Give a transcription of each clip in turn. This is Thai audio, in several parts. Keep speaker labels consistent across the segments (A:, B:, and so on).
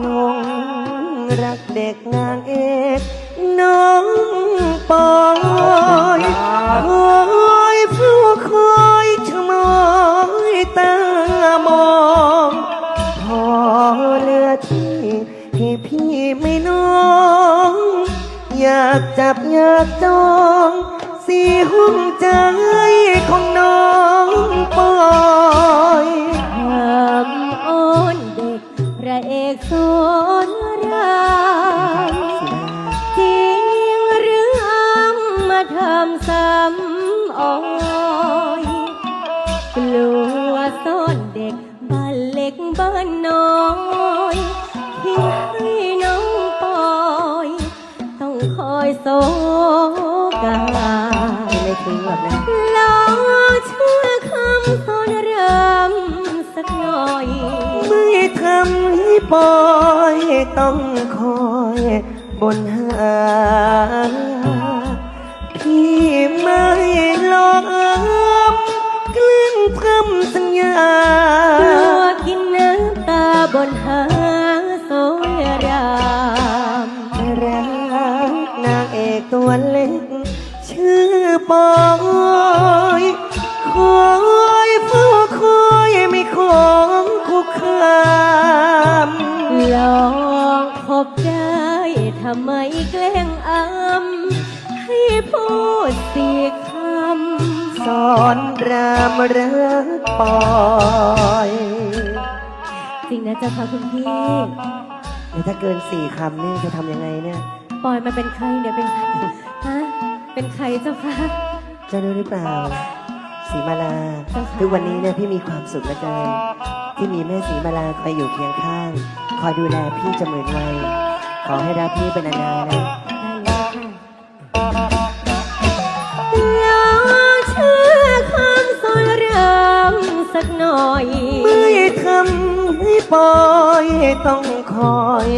A: หลงรักเด็กนางเอกน้องปอยคอยผู้คอยชะมอยตามองพอเลือที่ให้พี่ไม่น้อง อยากจับอยากจองสีห้องจของา
B: นน้อยทิ้งให้น้องปอย ต้องคอยโศกา
A: ไม่ทิ้งหรอกนะ
B: ลองเชื่อคำสอนเรำสักหน่อย
A: ไม่ทำให้ปอยต้องคอยบนหา พี่ไม่หลอกกลืนคำสัญญา
B: บนหาโซยราม
A: รักนางเอกตัวเล็ก ชื่อปอยคอยเฝ้าคอยไม่ของคุกคาม
B: ลองพบได้ทำไมแกล้งอำให้พูดสีคำ
A: สอนรามรักปอย
B: ริงนะเจ้าค่ะคุณพี่
A: เดี๋ยวถ้าเกินสี่คำนี่จะทำยังไงเนี่ย
B: ปอยมาเป็นใครเนี่ยเป็นใครฮะเป็นใครเจ้าค่ะ
A: จะรู้หรือเปล่าสีมาลา
B: เจ้าค่ะ
A: ทุกวันนี้เนี่ยพี่มีความสุขเหลือเกินที่มีแม่สีมาลาคอยอยู่เคียงข้าง คอยดูแลพี่เสมอวัยขอให้รักพี่เป็นนานๆนะ
B: ได้เลยค่ะลองเชื่อคำสอนรำสักหน่อย
A: ไม่ทำให้ ปอยต้องคอย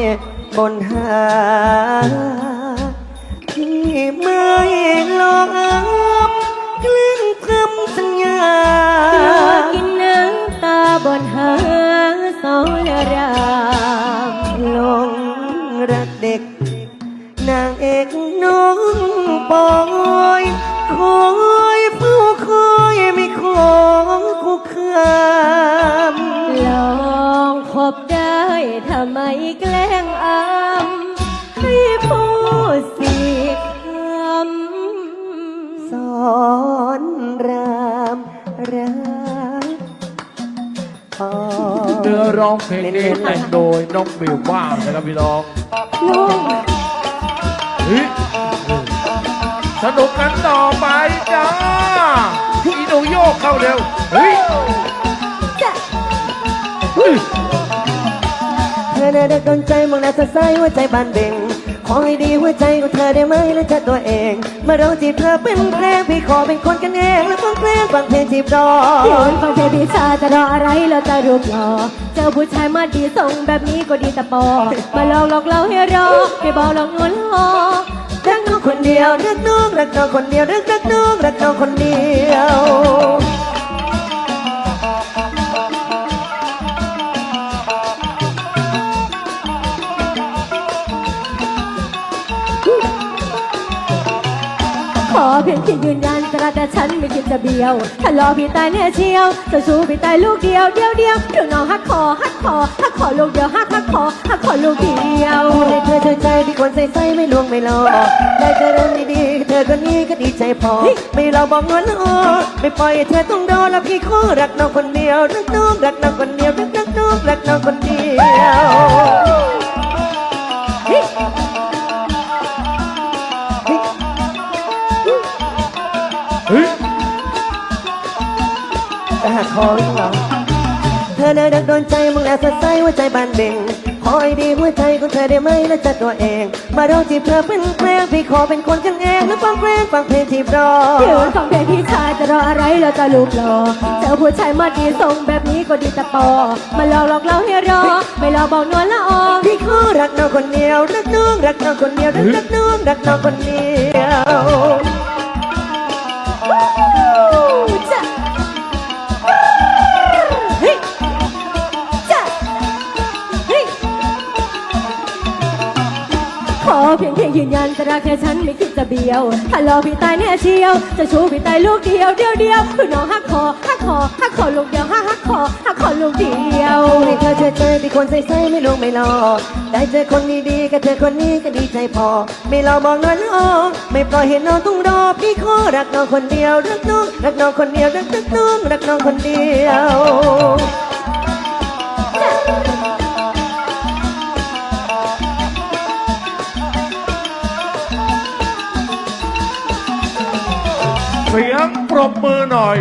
A: บนหาพี่ไม่ลอกกลืนคำสัญญา
B: ก,กินน้ำตาบนหาโซลราม
A: ลงรักเด็ก นางเอกน้องปอยคอยผู้คอยไม่ขอคุกคา
B: บได้ทำไมแกล้งอำให้พูดสิคำ
A: สอนรามรักปอย
C: เนื้อร้องเพลงนี้แต่งโดยน้องบิวบ้างนะครับพี่น้อง
B: ลุง
C: เฮ้ยสนุกกันต่อไปจ้าอีหนูโยกเข้าเร็วเฮ้ย
B: จ
A: ได้โดนใจมองหน้าเธอใสหัวใจบานเบ่งขอให้ดีหัวใจของเธอได้ไหมและจะตัวเองมาร้องจีบเธอเป็นเพลงพี่ขอเป็นคนกันเอง และฟังเพลงฟังเพลงจีบรอ
B: เดี๋ยวฟังเพลงพิชาจะรออะไรเราจะรูปหล่อเจอผู้ชายมาดีส่งแบบนี้ก็ดีแต่ปอมาลองหลอกเราให้รอให้บอกหลอกนวลหอ
A: รักน้องคนเดียวรักน้องรักน้องคนเดียวรักรักน้องรักน้องคนเดียว
B: ขอเพียงที่ยืนยันจะรักแต่ฉันไม่คิดจะเบี้ยวถ้ารอพี่ตายแน่เชียวเจะชูพี่ตายลูกเดียวเดียวเดียวถึงน้องฮักคอฮักคอฮักคอลูกเดียวฮักฮักคอฮักคอลูกเดียว
A: ได้เธอเธอใจพี่คนใส่ใส่ไม่ลวงไม่หลอกได้เธอเรื่องดีๆเธอคนนี้ก็ดีใจพอ ไม่เราบอกนวลละออไม่ปล่อยให้เธอต้องโดนแล้วพี่ขอรักน้องคนเดียวรักน้องรักน้องคนเดียวรักรักน้องรักน้องคนเดียว จะหักคอวิ่งเหรอเธอน่าดักโดนใจมึงแอบสดใสหัวใจบานเบ่งขอให้ดีหัวใจของเธอได้ไหมและจะตัวเอง มาร้องจีบเธอเป็นเพลงพี่ขอเป็นคนกันเองและฟังเพลงฟังเพลงจีบรอ
B: เดี๋ยวฟังเพลงพี่ชายจะรออะไรเราจะรูปหล่อเจอผู้ชายมาดีส่งแบบนี้ก็ดีแต่ปอมาหลอกหลอกเราให้รอ ไม่รอบอกนวลละออ
A: พี่ขอรักน้องคนเดียวรักน้องรักน้องคนเดียวรักรักน้องรักน้องคนเดียว
B: เพียงยืนยันจะรักแค่ฉันไม่คิดจะเบี้ยวถ้ารอพี่ตายแน่เชียว จะชูพี่ตายลูกเดียวเดียวเดียวคือน้องฮักคอฮักคอฮักคอลูกเดียวฮักฮักคอฮักคอลูกเดียว
A: ให้เธอเชื่อใจเป็นคนใส่ๆไม่ลงไม่รอได้เจอคนดีๆก็เจอคนนี้ก็ดีใจพอ ไม่รอบอกน้อยน้อไม่ปล่อยให้น้องต้องรอพี่ขอรักน้องคนเดียวรักน้องรักน้องคนเดียวรักรักน้องรักน้องคนเดียว
C: สียงปรบมือหน่อย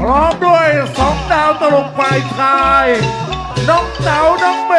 C: พร้อมด้วยสองดาวตลกฝ่ายชาย น้องเต๋าน้องเบ